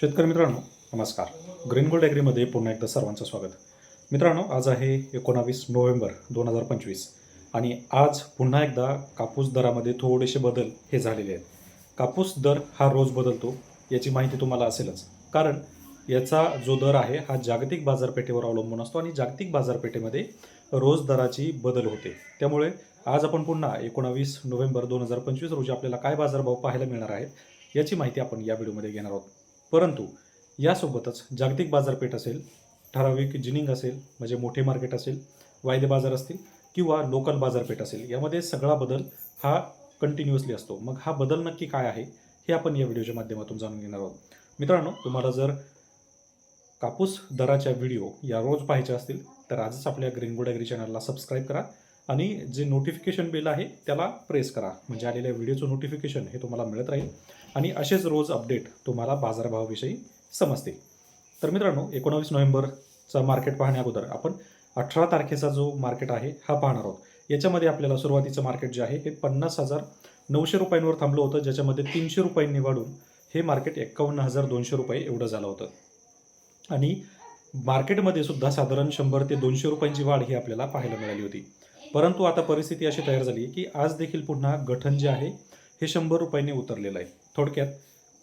शेतकरी मित्रांनो नमस्कार. ग्रीन गोल्ड ॲग्रीमध्ये पुन्हा एकदा सर्वांचं स्वागत. मित्रांनो आज आहे एकोणावीस नोव्हेंबर दोन हजार पंचवीस आणि आज पुन्हा एकदा कापूस दरामध्ये थोडेसे बदल हे झालेले आहेत. कापूस दर हा रोज बदलतो याची माहिती तुम्हाला असेलच. कारण याचा जो दर आहे हा जागतिक बाजारपेठेवर अवलंबून असतो आणि जागतिक बाजारपेठेमध्ये रोज दराची बदल होते. त्यामुळे आज आपण पुन्हा एकोणावीस नोव्हेंबर दोन हजार पंचवीस रोजी आपल्याला काय बाजारभाव पाहायला मिळणार आहेत याची माहिती आपण या व्हिडिओमध्ये घेणार आहोत. परंतु यासोबतच जागतिक बाजारपेठ असेल ठराविक जिनिंग असेल म्हणजे मोठे मार्केट असेल वायदे बाजार असतील किंवा लोकल बाजारपेठ असेल यामध्ये सगळा बदल हा कंटिन्युअसली असतो. मग हा बदल नक्की काय आहे हे आपण या व्हिडिओच्या माध्यमातून जाणून घेणार आहोत. मित्रांनो तुम्हाला जर कापूस दराच्या व्हिडिओ या रोज पाहायच्या असतील तर आजच आपल्या ग्रीनगुड ॲग्री चॅनलला सबस्क्राईब करा. आणि जे नोटिफिकेशन बिल आहे त्याला प्रेस करा. म्हणजे आलेल्या व्हिडिओचं नोटिफिकेशन हे तुम्हाला मिळत राहील. आणि असेच रोज अपडेट तुम्हाला बाजारभावाविषयी समजतील. तर मित्रांनो एकोणावीस नोव्हेंबरचा मार्केट पाहण्या अगोदर आपण अठरा तारखेचा जो मार्केट आहे हा पाहणार आहोत. याच्यामध्ये आपल्याला सुरुवातीचं मार्केट जे आहे हे पन्नास हजार नऊशे रुपयांवर थांबलं होतं. ज्याच्यामध्ये तीनशे रुपयांनी वाढून हे मार्केट एक्कावन्न हजार दोनशे रुपये एवढं झालं होतं. आणि मार्केटमध्ये सुद्धा साधारण शंभर ते दोनशे रुपयांची वाढ ही आपल्याला पाहायला मिळाली होती. परंतु आता परिस्थिती अशी तयार झाली की आज देखील पुन्हा गठन जे आहे हे शंभर रुपयांनी उतरलेलं आहे. थोडक्यात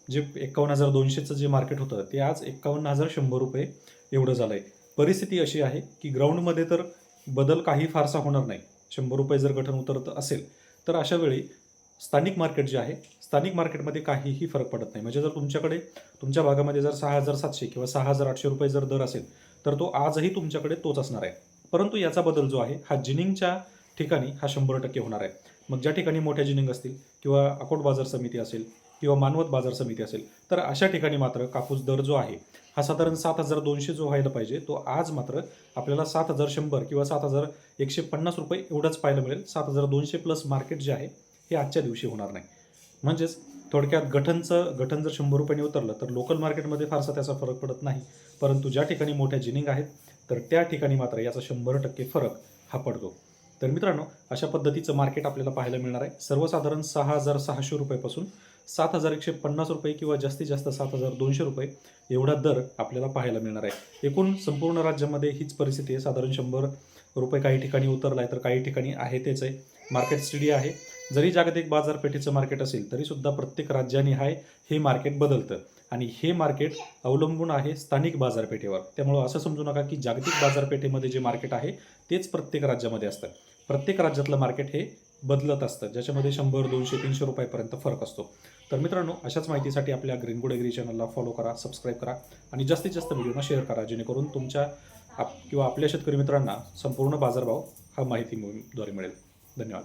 जे एक्कावन्न हजार दोनशेचं जे मार्केट होतं ते आज एक्कावन्न हजार शंभर रुपये एवढं झालं आहे परिस्थिती अशी आहे की ग्राउंडमध्ये तर बदल काही फारसा होणार नाही. शंभर रुपये जर गठन उतरत असेल तर अशा वेळी स्थानिक मार्केट जे आहे स्थानिक मार्केटमध्ये काहीही फरक पडत नाही. म्हणजे जर तुमच्याकडे तुमच्या भागामध्ये जर सहा हजार सातशे किंवा सहा हजार आठशे रुपये जर दर असेल तर तो आजही तुमच्याकडे तोच असणार आहे. परंतु याचा बदल जो आहे हा जिनिंगच्या ठिकाणी हा शंभर टक्के होणार आहे. मग ज्या ठिकाणी मोठ्या जिनिंग असतील किंवा अकोट बाजार समिती असेल किंवा मानवत बाजार समिती असेल तर अशा ठिकाणी मात्र कापूस दर जो आहे हा साधारण सात हजार दोनशे जो व्हायला पाहिजे तो आज मात्र आपल्याला सात हजार शंभर किंवा सात हजार एकशे पन्नास रुपये एवढंच पाहायला मिळेल. सात हजार दोनशे प्लस मार्केट जे आहे हे आजच्या दिवशी होणार नाही. म्हणजेच थोडक्यात गठनचं गठन जर शंभर रुपयांनी उतरलं तर लोकल मार्केटमध्ये फारसा त्याचा फरक पडत नाही. परंतु ज्या ठिकाणी मोठ्या जिनिंग आहेत तर त्या ठिकाणी मात्र याचा शंभर टक्के फरक हा पडतो. तर मित्रांनो अशा पद्धतीचं मार्केट आपल्याला पाहायला मिळणार आहे. सर्वसाधारण सहा हजार सहाशे रुपयेपासून सात हजार एकशे पन्नास रुपये किंवा जास्तीत जास्त सात हजार दोनशे रुपये एवढा दर आपल्याला पाहायला मिळणार आहे. एकूण संपूर्ण राज्यामध्ये हीच परिस्थिती आहे. साधारण शंभर रुपये काही ठिकाणी उतरला आहे तर काही ठिकाणी आहे तेच आहे. मार्केट स्टडी आहे. जरी जागतिक बाजारपेठेचं मार्केट असेल तरीसुद्धा प्रत्येक राज्याने आहे हे मार्केट बदलतं. आणि हे मार्केट अवलंबून आहे स्थानिक बाजारपेठेवर. त्यामुळं असं समजू नका की जागतिक बाजारपेठेमध्ये जे मार्केट आहे तेच प्रत्येक राज्यामध्ये असतं. प्रत्येक राज्यातलं मार्केट हे बदलत असतं. ज्याच्यामध्ये शंभर दोनशे तीनशे रुपयापर्यंत फरक असतो. तर मित्रांनो अशाच माहितीसाठी आपल्या ग्रीनगुड एग्री चॅनलला फॉलो करा सबस्क्राईब करा आणि जास्तीत जास्त व्हिडिओना शेअर करा जेणेकरून तुमच्या आप किंवा आपल्या शेतकरी मित्रांना संपूर्ण बाजारभाव हा माहितीद्वारे मिळेल. धन्यवाद.